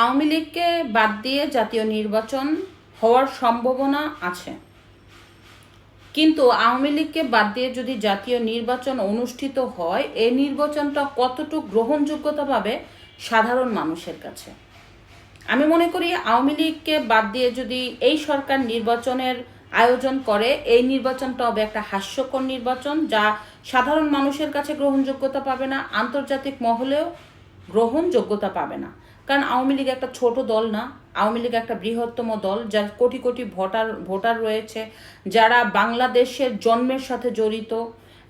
আওয়ামী লীগকে বাদ দিয়ে জাতীয় নির্বাচন হওয়ার সম্ভাবনা আছে। কিন্তু আওয়ামী লীগকে বাদ দিয়ে যদি জাতীয় নির্বাচন অনুষ্ঠিত হয় এই নির্বাচনটা কতটুকু গ্রহণযোগ্যতা পাবে সাধারণ মানুষের কাছে? আমি মনে করি আওয়ামী লীগকে বাদ দিয়ে যদি এই সরকার নির্বাচনের আয়োজন করে, এই নির্বাচনটা হবে একটা হাস্যকর নির্বাচন যা সাধারণ মানুষের কাছে গ্রহণযোগ্যতা পাবে না, আন্তর্জাতিক মহলেও গ্রহণযোগ্যতা পাবে না। কারণ আওয়ামী লীগ একটা ছোট দল না, আওয়ামী লীগ একটা বৃহত্তম দল যার কোটি কোটি ভোটার ভোটার রয়েছে, যারা বাংলাদেশের জন্মের সাথে জড়িত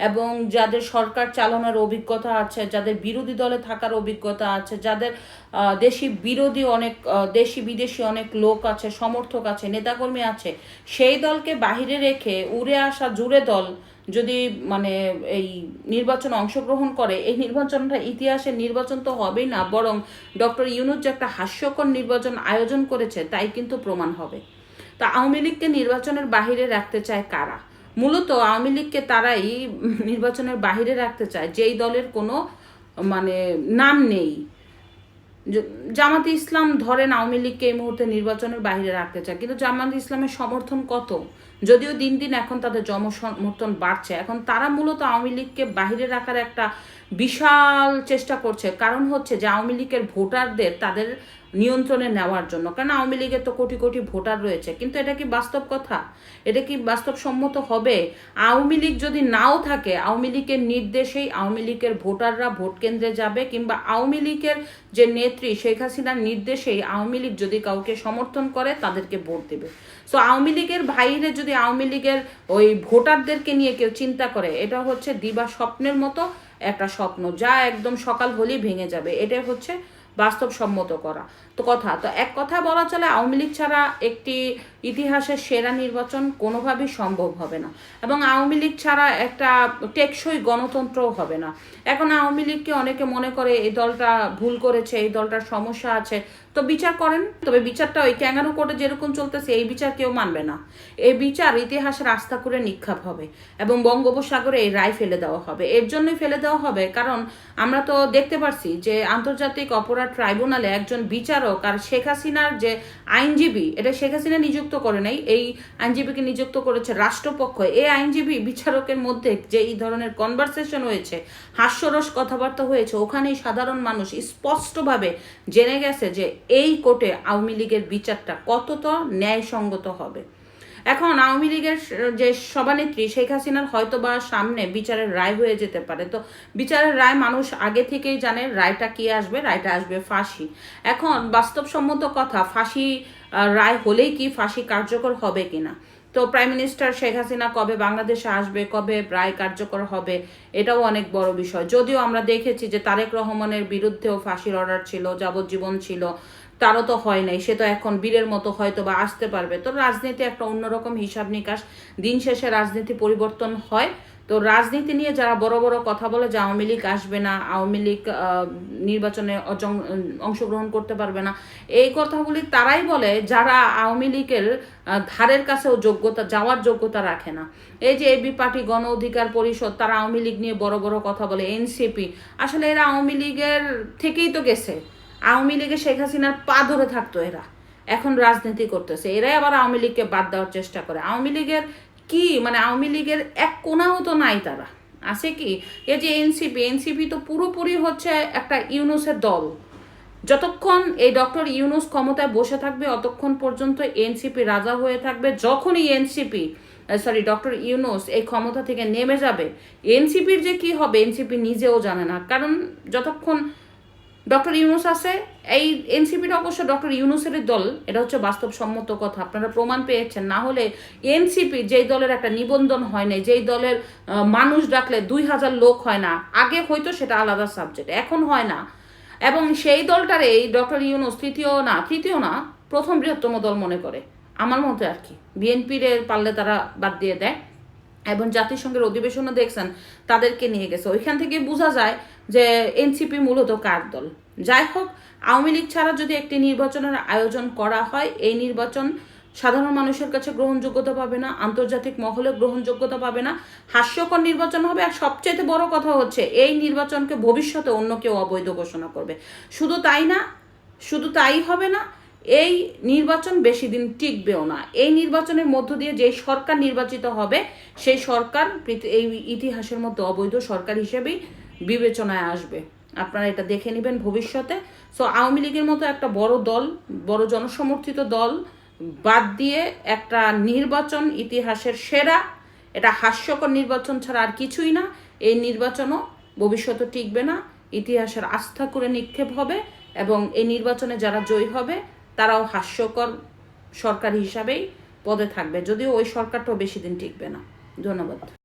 এবং যাদের সরকার চালানোর অভিজ্ঞতা আছে, যাদের বিরোধী দলে থাকার অভিজ্ঞতা আছে, যাদের দেশি বিরোধী অনেক দেশি বিদেশি অনেক লোক আছে, সমর্থক আছে, নেতাকর্মী আছে, সেই দলকে বাহিরে রেখে উড়ে আসা জুড়ে দল যদি মানে এই নির্বাচন অংশগ্রহণ করে, এই নির্বাচনটা ইতিহাসের নির্বাচন তো হবেই না, বরং ডক্টর ইউনুস যে একটা হাস্যকর নির্বাচন আয়োজন করেছে, তাই কিন্তু প্রমাণ হবে। তা আওয়ামী লীগকে নির্বাচনের বাহিরে রাখতে চায় কারা? মূলত আওয়ামী লীগকে তারাই নির্বাচনের বাহিরে রাখতে চায়, যেই দলের কোনো মানে নাম নেই। জামাতে ইসলাম ধরেন আওয়ামী লীগকে এই মুহূর্তে নির্বাচনের বাইরে রাখতে চায়, কিন্তু জামাতে ইসলামের সমর্থন কত? যদিও দিন দিন এখন তাদের জনসমর্থন বাড়ছে, এখন তারা মূলত আওয়ামী লীগকে বাহিরে রাখার একটা বিশাল চেষ্টা করছে। কারণ হচ্ছে যে আওয়ামী লীগের ভোটারদের তাদের নিয়ন্ত্রণে নেওয়ার জন্য। কারণ আওয়ামী লীগের তো কোটি কোটি ভোটার রয়েছে? কিন্তু এটা কি বাস্তব কথা? এটা কি বাস্তবসম্মত হবে? আওয়ামী লীগ যদি নাও থাকে, আওয়ামী লীগের নির্দেশেই আওয়ামী লীগের ভোটাররা ভোট কেন্দ্রে যাবে, কিংবা আওয়ামী লীগের যে নেত্রী শেখ হাসিনার নির্দেশেই আওয়ামী লীগ যদি কাউকে সমর্থন করে, তাদেরকে ভোট দেবে। সো আওয়ামী লীগের বাইরে যদি আওয়ামী লীগের ওই ভোটারদেরকে নিয়ে কেউ চিন্তা করে, এটা হচ্ছে দিবা স্বপ্নের মতো একটা স্বপ্ন, যা একদম সকাল হলেই ভেঙে যাবে। এটাই হচ্ছে বাস্তবসম্মত করা। তো কথা, তো এক কথা বলা চলে, আওয়ামী লীগ ছাড়া একটি ইতিহাসের সেরা নির্বাচন কোনোভাবেই সম্ভব হবে না। এবং আওয়ামী লীগ ছাড়া একটা টেকসই গণতন্ত্রও হবে না। এখন আওয়ামী লীগকে অনেকে মনে করে, এই দলটা ভুল করেছে, এই দলটার সমস্যা আছে। তো বিচার করেন, তবে বিচারটা ওই ক্যাঙ্গারু কোর্টে যেরকম চলতেছে, এই বিচার কেউ মানবে না। এই বিচার ইতিহাসের রাস্তা করে নিক্ষাপ হবে এবং বঙ্গোপসাগরে এই রায় ফেলে দেওয়া হবে। এর জন্যই ফেলে দেওয়া হবে, কারণ আমরা তো দেখতে পারছি যে আন্তর্জাতিক অপরাধ ট্রাইব্যুনালে একজন বিচারক আর শেখ হাসিনার যে আইনজীবী, এটা শেখ হাসিনা নিযুক্ত করে নাই, এই আইনজীবীকে নিযুক্ত করেছে রাষ্ট্রপক্ষ। এই আইনজীবী বিচারকের মধ্যে যে এই ধরনের কনভারসেশন হয়েছে, হাস্যরস কথাবার্তা হয়েছে, ওখানেই সাধারণ মানুষ স্পষ্টভাবে জেনে গেছে যে এই কোর্টে আওয়ামী লীগের বিচারটা কতটা ন্যায়সঙ্গত হবে? এখন আওয়ামী লীগের যে সভানেত্রী শেখ হাসিনার হয়তো বা সামনে বিচারের রায় হয়ে যেতে পারে। তো বিচারের রায় মানুষ আগে থেকেই জানে রায়টা কি আসবে, রায়টা আসবে ফাঁসি। এখন বাস্তবসম্মত কথা, ফাঁসি রায় হলেই কি ফাঁসি কার্যকর হবে কিনা? তো প্রাইম মিনিস্টার শেখ হাসিনা কবে বাংলাদেশে আসবে, কবে রায় কার্যকর হবে, এটাও অনেক বড় বিষয়। যদিও আমরা দেখেছি যে তারেক রহমানের বিরুদ্ধেও ফাঁসির অর্ডার ছিল, যাবজ্জীবন ছিল তারও তো হয় নাই, সে তো এখন বীরের মতো হয়তো বা আসতে পারবে। তো রাজনীতি একটা অন্যরকম হিসাব নিকাশ। দিন শেষে রাজনীতি পরিবর্তন হয়। তো রাজনীতি নিয়ে যারা বড় বড় কথা বলে যে আওয়ামী লীগ আসবে না, আওয়ামী লীগ নির্বাচনে অংশগ্রহণ করতে পারবে না, এই কথাগুলি তারাই বলে যারা আওয়ামী লীগের ধারের কাছেও যোগ্যতা, যাওয়ার যোগ্যতা রাখে না। এই যে এবি পার্টি, গণ অধিকার পরিষদ, তারা আওয়ামী লীগ নিয়ে বড় বড় কথা বলে এনসিপি আসলে এরা আওয়ামী লীগের থেকেই তো গেছে। আওয়ামী লীগে শেখ হাসিনার পা ধরে থাকতো এরা। এখন রাজনীতি করতেছে। এরাই আবার আওয়ামী লীগকে বাদ দেওয়ার চেষ্টা করে। আওয়ামী লীগের কি? মানে আওয়ামী লীগের এক কোনাও তো নাই তারা। আছে কি? এই যে এনসিপি এনসিপি তো পুরোপুরি হচ্ছে একটা ইউনুসের দল। যতক্ষণ এই ডক্টর ইউনুস ক্ষমতায় বসে থাকবে, অতক্ষণ পর্যন্ত এনসিপি রাজা হয়ে থাকবে। যখনই এনসিপি সরি ডক্টর ইউনুস এই ক্ষমতা থেকে নেমে যাবে, এনসিপির যে কি হবে, এনসিপি নিজেও জানে না। কারণ যতক্ষণ ডক্টর ইউনুস আছে, এই এনসিপিটা অবশ্য ডক্টর ইউনুসের দল, এটা হচ্ছে বাস্তবসম্মত কথা, আপনারা প্রমাণ পেয়েছেন, না হলে এনসিপি যেই দলের একটা নিবন্ধন হয় নাই, যেই দলের মানুষ ডাকলে দুই হাজার লোক হয় না, আগে হয়তো সেটা আলাদা সাবজেক্ট এখন হয় না। এবং সেই দলটারে এই ডক্টর ইউনুস তৃতীয় না তৃতীয় না, প্রথম বৃহত্তম দল মনে করে, আমার মতে আর কি, বিএনপির পারলে তারা বাদ দিয়ে দেয়। এবং জাতিসংঘের অধিবেশনও দেখছেন, তাদেরকে নিয়ে গেছে। ওইখান থেকে বোঝা যায় যে এনসিপি মূলত কার দল? যাই হোক, আওয়ামী লীগ ছাড়া যদি একটি নির্বাচনের আয়োজন করা হয়, এই নির্বাচন সাধারণ মানুষের কাছে গ্রহণযোগ্যতা পাবে না, আন্তর্জাতিক মহলে গ্রহণযোগ্যতা পাবে না, হাস্যকর নির্বাচন হবে, আর সবচেয়ে বড় কথা হচ্ছে, এই নির্বাচনকে ভবিষ্যতে অন্য কেউ অবৈধ ঘোষণা করবে। শুধু তাই না, শুধু তাই হবে না এই নির্বাচন বেশি দিন টিকবেও না। এই নির্বাচনের মধ্য দিয়ে যে সরকার নির্বাচিত হবে, সেই সরকার এই ইতিহাসের মধ্যে অবৈধ সরকার হিসেবেই বিবেচনায় আসবে। আপনারা এটা দেখে নেবেন ভবিষ্যতে। সো আওয়ামী লীগের মতো একটা বড় দল, বড় জনসমর্থিত দল বাদ দিয়ে একটা নির্বাচন ইতিহাসের সেরা, এটা হাস্যকর নির্বাচন ছাড়া আর কিছুই না। এই নির্বাচনও ভবিষ্যতে টিকবে না। ইতিহাসের আস্থা করে নিক্ষেপ হবে এবং এই নির্বাচনে যারা জয়ী হবে তারাও হাস্যকর সরকার হিসাবেই পদে থাকবে। যদিও ওই সরকারটাও বেশি দিন টিকবে না। ধন্যবাদ।